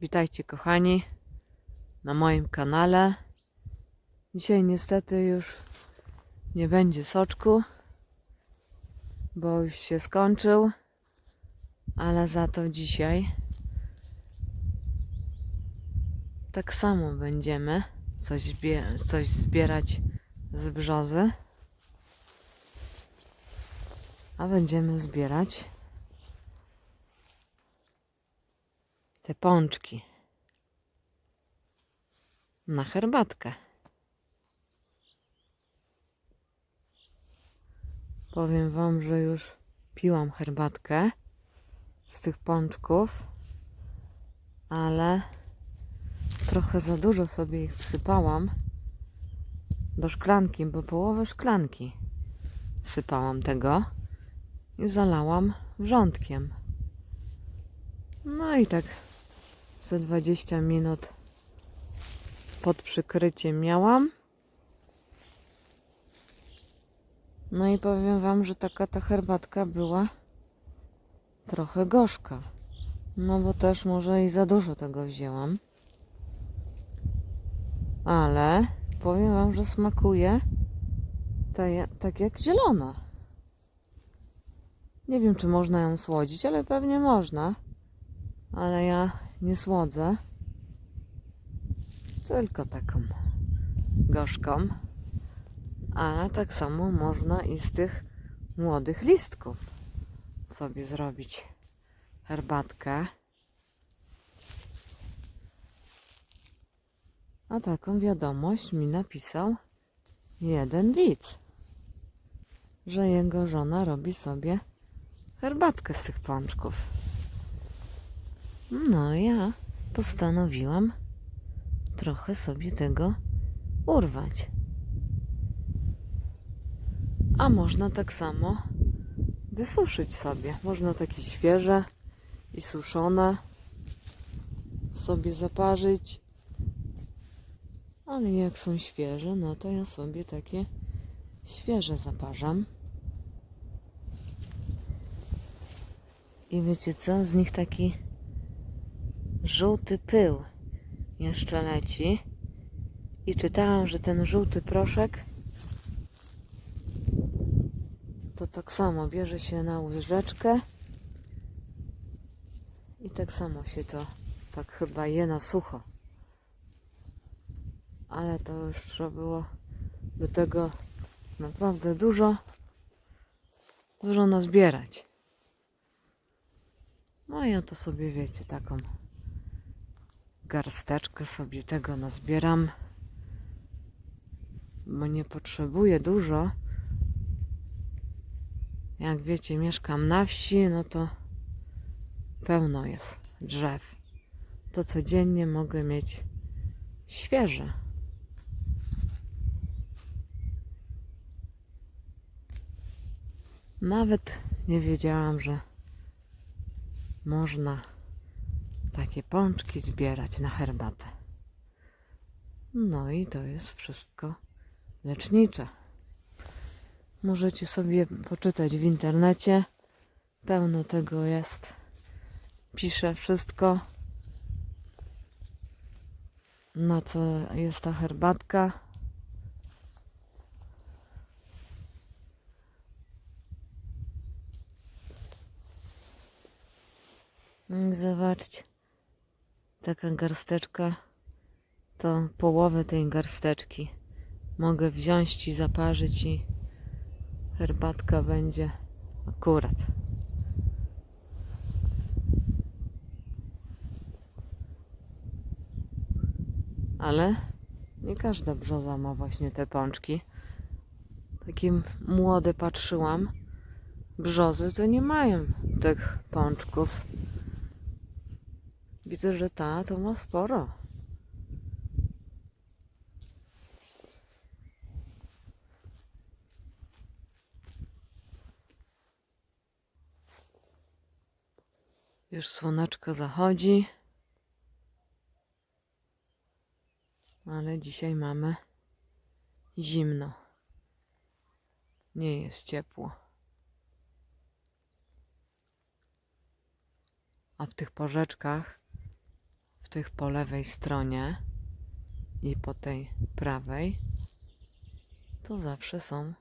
Witajcie kochani na moim kanale. Dzisiaj niestety już nie będzie soczku, bo już się skończył, ale za to dzisiaj tak samo będziemy coś, coś zbierać z brzozy. A będziemy zbierać te pączki na herbatkę. Powiem Wam, że już piłam herbatkę z tych pączków, ale trochę za dużo sobie ich wsypałam do szklanki, bo połowę szklanki sypałam tego i zalałam wrzątkiem. No i tak ze 20 minut pod przykryciem miałam. No i powiem Wam, że taka ta herbatka była trochę gorzka. No bo też może i za dużo tego wzięłam. Ale powiem Wam, że smakuje tak, ja- tak jak zielona. Nie wiem, czy można ją słodzić, ale pewnie można. Ale ja nie słodzę. Tylko taką gorzką. Ale tak samo można i z tych młodych listków sobie zrobić herbatkę. A taką wiadomość mi napisał jeden widz, że jego żona robi sobie herbatkę z tych pączków. No, ja postanowiłam trochę sobie tego urwać. A można tak samo wysuszyć sobie. Można takie świeże i suszone sobie zaparzyć. Ale jak są świeże, no to ja sobie takie świeże zaparzam. I wiecie co? Z nich taki żółty pył jeszcze leci. I czytałam, że ten żółty proszek to tak samo bierze się na łyżeczkę i tak samo się to tak chyba je na sucho. Ale to już trzeba było do tego naprawdę dużo dużo nazbierać. No ja to sobie wiecie, taką garsteczkę sobie tego nazbieram, bo nie potrzebuję dużo. Jak wiecie, mieszkam na wsi, no to pełno jest drzew. To codziennie mogę mieć świeże. Nawet nie wiedziałam, że można takie pączki zbierać na herbatę. No i to jest wszystko lecznicze. Możecie sobie poczytać w internecie. Pełno tego jest. Pisze wszystko. Na co jest ta herbatka. Zobaczcie. Taka garsteczka to połowę tej garsteczki mogę wziąć i zaparzyć i herbatka będzie akurat. Ale nie każda brzoza ma właśnie te pączki. Takie młode patrzyłam. Brzozy to nie mają tych pączków. Widzę, że ta to ma sporo. Już słoneczko zachodzi. Ale dzisiaj mamy zimno. Nie jest ciepło. A w tych porzeczkach tych po lewej stronie i po tej prawej, to zawsze są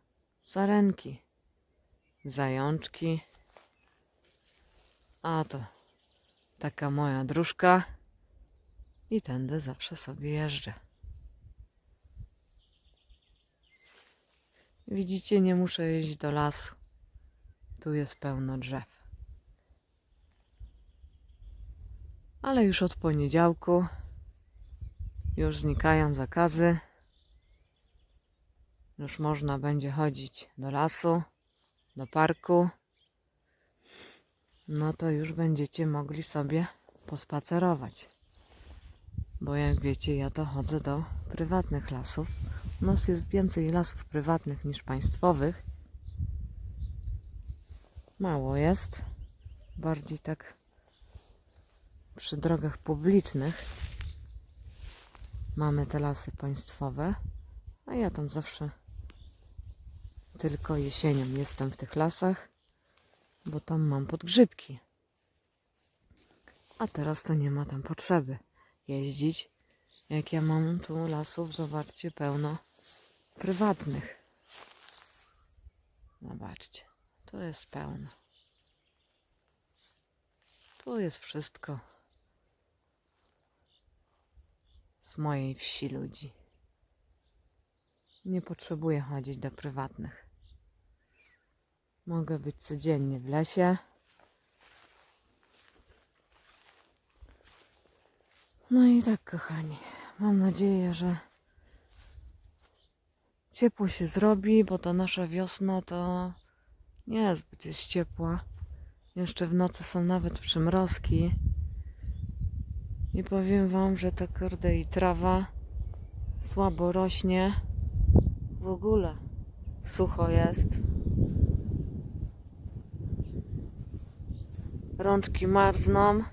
sarenki, zajączki. A to taka moja dróżka i tędy zawsze sobie jeżdżę. Widzicie, nie muszę iść do lasu. Tu jest pełno drzew. Ale już od poniedziałku już znikają zakazy. Już można będzie chodzić do lasu, do parku. No to już będziecie mogli sobie pospacerować. Bo jak wiecie, ja to chodzę do prywatnych lasów. U nas jest więcej lasów prywatnych niż państwowych. Mało jest. Bardziej tak przy drogach publicznych mamy te lasy państwowe, a ja tam zawsze tylko jesienią jestem w tych lasach, bo tam mam podgrzybki. A teraz to nie ma tam potrzeby jeździć, jak ja mam tu lasów, zobaczcie, pełno prywatnych. Zobaczcie, to jest pełno. Tu jest wszystko z mojej wsi ludzi. Nie potrzebuję chodzić do prywatnych. Mogę być codziennie w lesie. No i tak, kochani, mam nadzieję, że ciepło się zrobi, bo ta nasza wiosna to nie zbyt jest ciepła. Jeszcze w nocy są nawet przymrozki. I powiem wam, że ta kurde i trawa słabo rośnie. W ogóle sucho jest. Rączki marzną.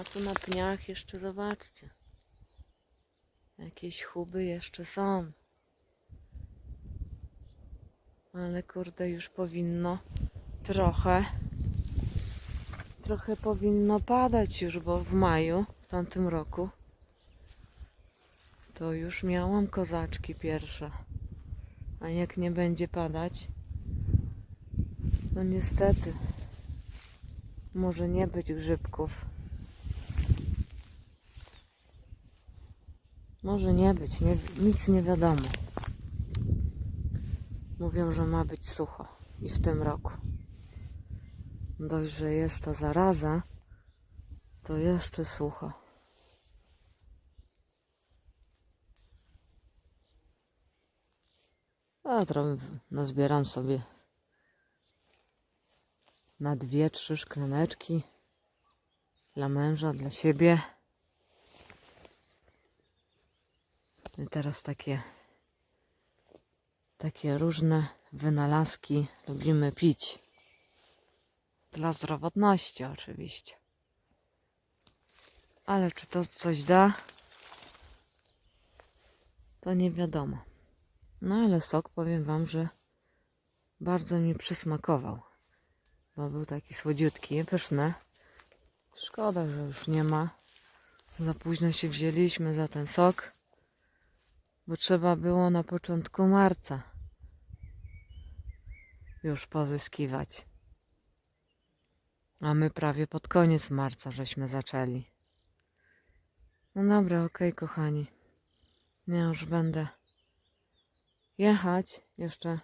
A tu na pniach jeszcze zobaczcie. Jakieś chuby jeszcze są. Ale kurde już powinno trochę trochę powinno padać już, bo w maju w tamtym roku to już miałam kozaczki pierwsze. A jak nie będzie padać, no niestety może nie być grzybków. Może nie być, nie, nic nie wiadomo. Mówią, że ma być sucho i w tym roku. Dość, że jest ta zaraza, to jeszcze sucho. A trochę nazbieram sobie na dwie, trzy szklaneczki dla męża, dla siebie. I teraz takie takie różne wynalazki lubimy pić. Dla zdrowotności oczywiście. Ale czy to coś da? To nie wiadomo. No ale sok powiem wam, że bardzo mi przysmakował. Bo był taki słodziutki, pyszny. Szkoda, że już nie ma. Za późno się wzięliśmy za ten sok. Bo trzeba było na początku marca już pozyskiwać. A my prawie pod koniec marca żeśmy zaczęli. No dobra, okej, kochani. Ja już będę jechać. Jeszcze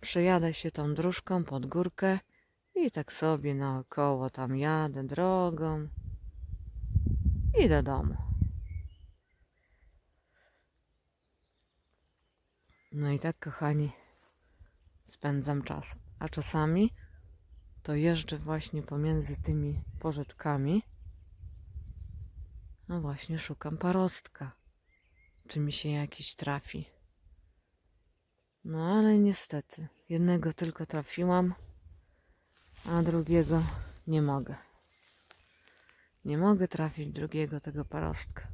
przejadę się tą dróżką pod górkę i tak sobie naokoło tam jadę drogą i do domu. No i tak, kochani, spędzam czas. A czasami to jeżdżę właśnie pomiędzy tymi porzeczkami. No właśnie, szukam parostka. Czy mi się jakiś trafi. No ale niestety, jednego tylko trafiłam, a drugiego nie mogę. Nie mogę trafić drugiego tego parostka.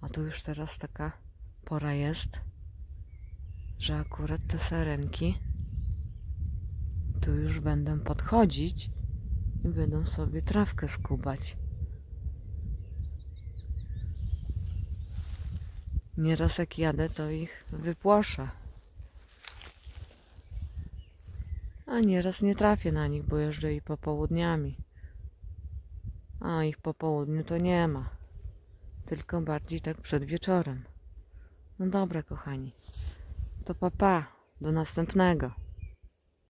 A tu już teraz taka pora jest, że akurat te sarenki tu już będę podchodzić i będą sobie trawkę skubać. Nieraz jak jadę, to ich wypłoszę. A nieraz nie trafię na nich, bo jeżdżę i popołudniami. A ich po południu to nie ma. Tylko bardziej tak przed wieczorem. No dobra, kochani. To papa. Pa. Do następnego.